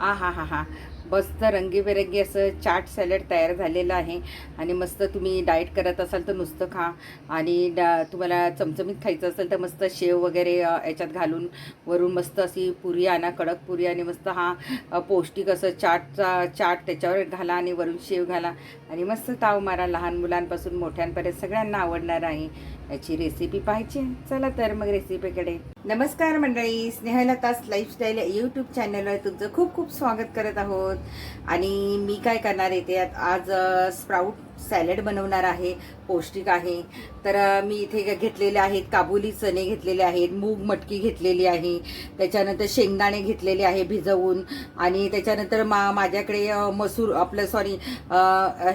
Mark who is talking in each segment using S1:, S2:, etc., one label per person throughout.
S1: आ हा हा हा मस्त रंगीबेरंगी असं चाट सॅलड तयार झालेलं आहे. आणि मस्त तुम्ही डाएट करत असाल तर नुसतं खा. आणि डा तुम्हाला चमचमीत खायचं असेल तर मस्त शेव वगैरे याच्यात घालून वरून मस्त अशी पुरी आणा कडक पुरी आणि मस्त हा पौष्टिक असं चाटचा चाट त्याच्यावर घाला आणि वरून शेव घाला. आणि मस्त ताव मारा लहान मुलांपासून मोठ्यांपर्यंत सगळ्यांना आवडणार आहे याची रेसिपी पाहायची चला तर मग रेसिपीकडे नमस्कार मंडळी स्नेहलतास लाईफस्टाईल यूट्यूब चॅनलवर तुमचं खूप खूप स्वागत करत आहोत. आणि मी काय करणार आहे ते आज स्प्राऊट सॅलड बनवणार आहे पौष्टिक आहे. तर मी इथे घेतलेले आहेत काबुली चणे घेतलेले आहेत मूग मटकी घेतलेली आहे. त्याच्यानंतर शेंगदाणे घेतलेले आहे भिजवून. आणि त्याच्यानंतर मा माझ्याकडे मसूर आपलं सॉरी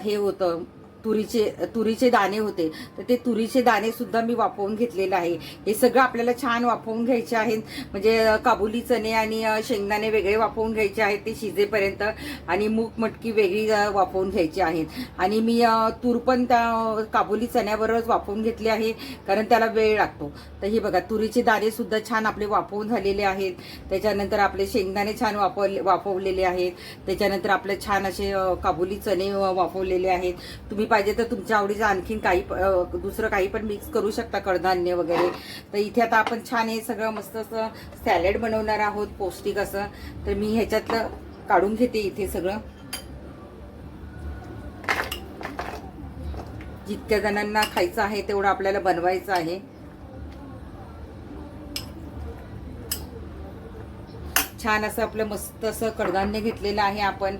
S1: हे होतं. तुरीचे तुरीचे दाणे होते. तर ते तुरीचे दाणे सुद्धा मी वाफवून घेतलेलं आहे. हे सगळं आपल्याला छान वाफवून घ्यायचे आहेत. म्हणजे काबुली चणे आणि शेंगदाणे वेगळे वाफवून घ्यायचे आहेत ते शिजेपर्यंत. आणि मूग मटकी वेगळी अ, वाफवून घ्यायची आहेत. आणि मी तूर पण त्या काबुली चण्याबरोबरच वाफवून घेतली आहे कारण त्याला वेळ लागतो. तर हे बघा तुरीचे दाणे सुद्धा छान आपले वाफवून झालेले आहेत. त्याच्यानंतर आपले शेंगदाणे छान वापरले वाफवलेले आहेत. त्याच्यानंतर आपले छान असे काबुली चणे अ, वाफवलेले आहेत. तुम्ही पाहिजे तर तुमच्या आवडीचं आणखीन काही दुसरं काही पण मिक्स करू शकता कडधान्य वगैरे. तर इथे आता आपण छान हे सगळं मस्त असं सॅलड बनवणार आहोत पौष्टिक असं. तर मी ह्याच्यातलं काढून घेते इथे सगळं. जितक्या जणांना खायचं आहे तेवढं आपल्याला बनवायचं आहे. छान असं आपलं मस्त असं कडधान्य घेतलेलं आहे आपण.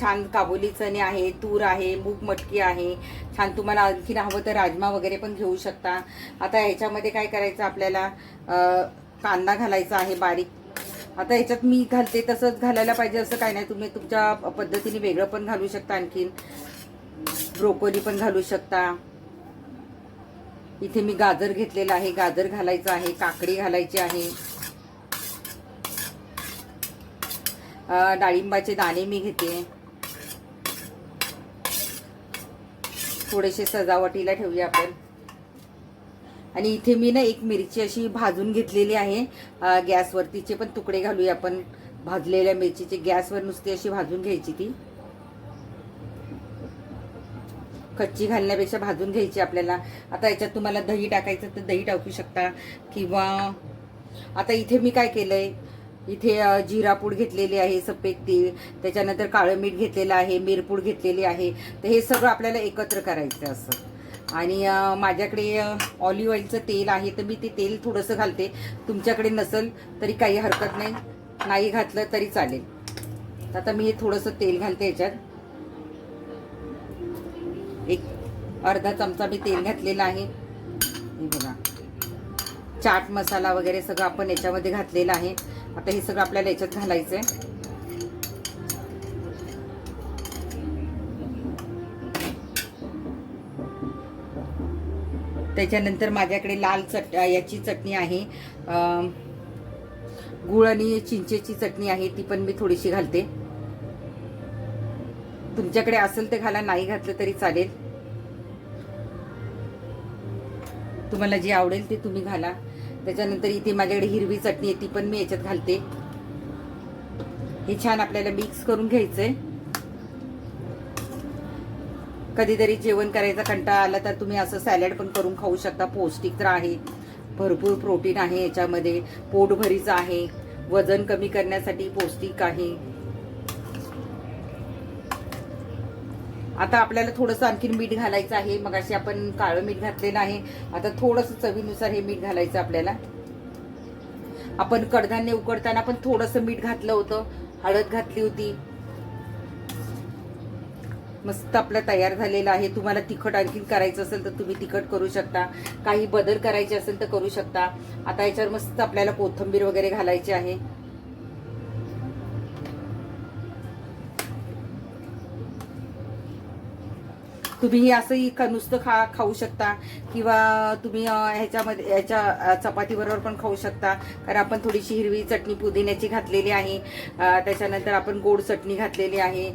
S1: छान काबुली चणे आहे तूर आहे मूग मटकी आहे. छान तुम्हाला आणखीन हवं तर राजमा वगैरे पण घेऊ शकता. आता ह्याच्यामध्ये काय करायचं आपल्याला? कांदा घालायचा आहे बारीक. आता ह्याच्यात मी घालते तसंच घालायला पाहिजे असं काय नाही. तुम्ही तुमच्या पद्धतीने वेगळं पण घालू शकता आणखीन. ब्रोकोली पण घालू शकता. इथे मी गाजर घेतलेलं आहे. गाजर घालायचं आहे. काकडी घालायची आहे. डाळिंबाचे दाणे मी घेते. थोडेसे सजावटीला ठेवूया आपण. आणि इथे मी ना एक मिरची अशी भाजून घेतलेली आहे. गॅसवरतीचे पण तुकडे घालूया आपण. भाजलेल्या मिरचीचे गॅसवर नुसती अशी भाजून घ्यायची ती. कच्ची घालण्यापेक्षा भाजून घ्यायची आपल्याला. आता याच्यात तुम्हाला दही टाकायचं तर दही टाकू शकता. किंवा आता इथे मी काय केलंय? इथे जिरापूड घेतलेली आहे सफेद तीळ त्याच्यानंतर काळं मीठ घेतलेलं आहे मिरपूड घेतलेली आहे. तर हे सगळं आपल्याला एकत्र करायचं असं. आणि माझ्याकडे ऑलिव्ह ऑइलचं तेल आहे तर मी ते तेल थोडंसं घालते. तुमच्याकडे नसेल तरी काही हरकत नाही. नाही घातलं तरी चालेल. आता मी हे थोडंसं तेल घालते याच्यात. एक अर्धा चमचा मी तेल घातलेला आहे. हे बघा. चाट मसाला वगैरे सगळं आपण याच्यामध्ये घातलेलं आहे. आता हे सगळं आपल्याला याच्यात घालायचं आहे त्याच्यानंतर माझ्याकडे लाल चट याची चटणी आहे. गुळ आणि चिंचेची चटणी आहे ती पण मी थोडीशी घालते. तुमच्याकडे असेल तर घाला नाही घातलं तरी चालेल. तुम्हाला जे आवडेल ते तुम्ही घाला. त्याच्यानंतर इथे माझ्याकडे हिरवी चटणी आहे ती पण मी याच्यात घालते. हे छान आपल्याला मिक्स करून घ्यायचंय. कधीतरी जेवण करायचा कंटाळा आला तर तुम्ही असं सॅलड पण करून खाऊ शकता. पौष्टिक तर आहे. भरपूर प्रोटीन आहे याच्यामध्ये. पोटभरीचं आहे. वजन कमी करण्यासाठी पौष्टिक आहे. आता आपल्याला थोडंसं आणखीन मीठ घालायचं आहे. मग अशी आपण काळं मीठ घातलेलं आहे आता थोडंसं चवीनुसार हे मीठ घालायचं आपल्याला. आपण कडधान्य उकडताना पण थोडंसं मीठ घातलं होतं. हळद घातली होती. मस्त आपलं तयार झालेला आहे. तुम्हाला तिखट आणखीन करायचं असेल तर तुम्ही तिखट करू शकता. काही बदल करायचे असेल तर करू शकता. आता याच्यावर मस्त आपल्याला कोथिंबीर वगैरे घालायची आहे. तुम्ही हे असंही नुसतं खा खाऊ शकता. किंवा तुम्ही ह्याच्यामध्ये ह्याच्या चपातीबरोबर पण खाऊ शकता. कारण आपण थोडीशी हिरवी चटणी पुदिन्याची घातलेली आहे. त्याच्यानंतर आपण गोड चटणी घातलेली आहे.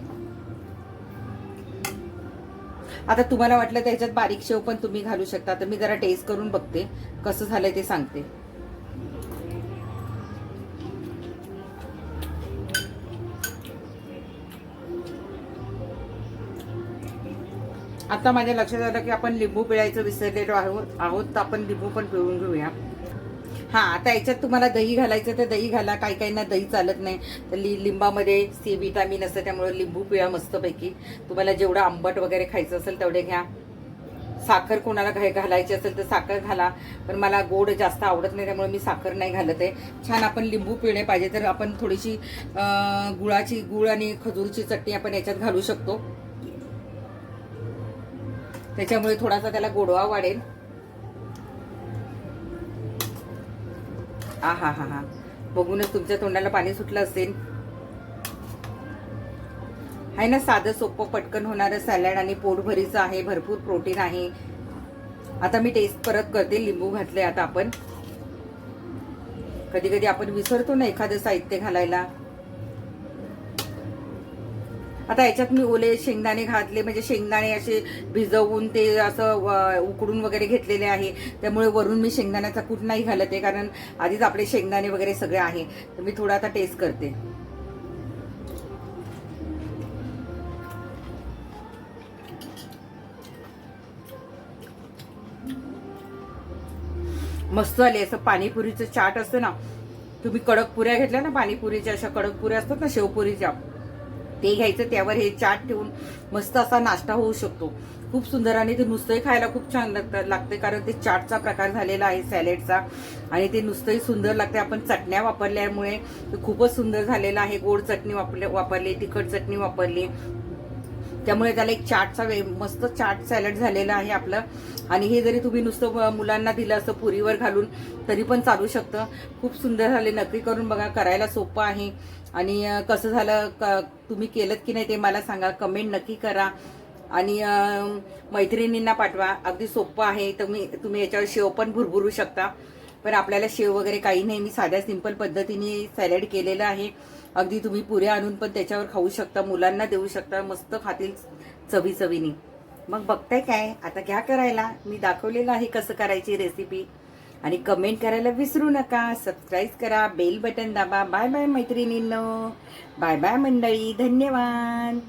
S1: आता तुम्हाला वाटलं त्याच्यात बारीक शेव पण तुम्ही घालू शकता. तर मी जरा टेस्ट करून बघते. कसं झालंय ते सांगते. आता माझ्या लक्षात आलं की आपण लिंबू पिळायचं विसरलेलो आहोत आहोत तर आपण लिंबू पण पिळून घेऊया. हां आता याच्यात तुम्हाला दही घालायचं तर दही घाला. काही काहींना दही चालत नाही. तर लि लिंबामध्ये सी विटामिन असतं त्यामुळे लिंबू पिळा मस्तपैकी. तुम्हाला जेवढं आंबट वगैरे खायचं असेल तेवढे घ्या. साखर कोणाला घाय घालायची असेल तर साखर घाला. पण मला गोड जास्त आवडत नाही त्यामुळे मी साखर नाही घालत आहे. छान आपण लिंबू पिळणे पाहिजे तर आपण थोडीशी गुळाची गुळ आणि खजूरची चटणी आपण याच्यात घालू शकतो. त्याच्यामुळे थोडासा त्याला गोडवा वाढेल. आ हा हा हा. बघूनच तुमच्या तोंडाला पाणी सुटलं असेल. आहे ना साधं सोपं पटकन होणारं सॅलड आणि पोटभरीचं आहे भरपूर प्रोटीन आहे. आता मी टेस्ट परत करते लिंबू घातले आता आपण. कधी कधी आपण विसरतो ना एखादं साहित्य घालायला. आता याच्यात मी ओले शेंगदाणे घातले म्हणजे शेंगदाणे असे भिजवून ते असं व- उकडून वगैरे घेतलेले आहे. त्यामुळे वरून मी शेंगदाण्याचा कूट नाही घालत आहे कारण आधीच आपले शेंगदाणे वगैरे सगळे आहे. तर मी थोडा आता टेस्ट करते. मस्त आले असं पाणीपुरीचं चाट असतं ना. तुम्ही कडक पुऱ्या घेतल्या ना पाणीपुरीच्या अशा कडक पुऱ्या असतात ना शेवपुरीच्या. ते घ्यायचं त्यावर हे चाट ठेवून मस्त असा नाश्ता होऊ शकतो. खूप सुंदर आणि ते नुसतंही खायला खूप छान लागतं लागते कारण ते चाटचा प्रकार झालेला आहे सॅलेडचा. आणि ते नुसतंही सुंदर लागते आपण चटण्या वापरल्यामुळे ते खूपच सुंदर झालेलं आहे. गोड चटणी वापरले वापरली तिखट चटणी वापरली. त्यामुळे त्याला एक चाटचा वे मस्त चाट सॅलड झालेला आहे आपलं. आणि हे जरी तुम्ही नुसतं मुलांना दिलं असं पुरीवर घालून तरी पण चालू शकतं. खूप सुंदर झाले. नक्की करून बघा. करायला सोपं आहे. आणि कसं झालं क तुम्ही केलं की नाही ते मला सांगा. कमेंट नक्की करा. आणि मैत्रिणींना पाठवा. अगदी सोपं आहे. तुम्ही तुम्ही याच्यावर शेव पण भुरभुरू शकता. पण आपल्याला शेव वगैरे काही नाही. मी साध्या सिंपल पद्धतीने सॅलड केलेलं आहे. अगदी तुम्ही पुऱ्या आणून पण त्याच्यावर खाऊ शकता. मुलांना देऊ शकता. मस्त खातील चवी चवीनी मग बघताय काय? आता घ्या करायला. मी दाखवलेलं आहे कसं करायची रेसिपी आणि कमेंट करायला विसरू नका. सबस्क्राईब करा. बेल बटन दाबा. बाय बाय मैत्रिणींनो. बाय बाय मंडळी. धन्यवाद.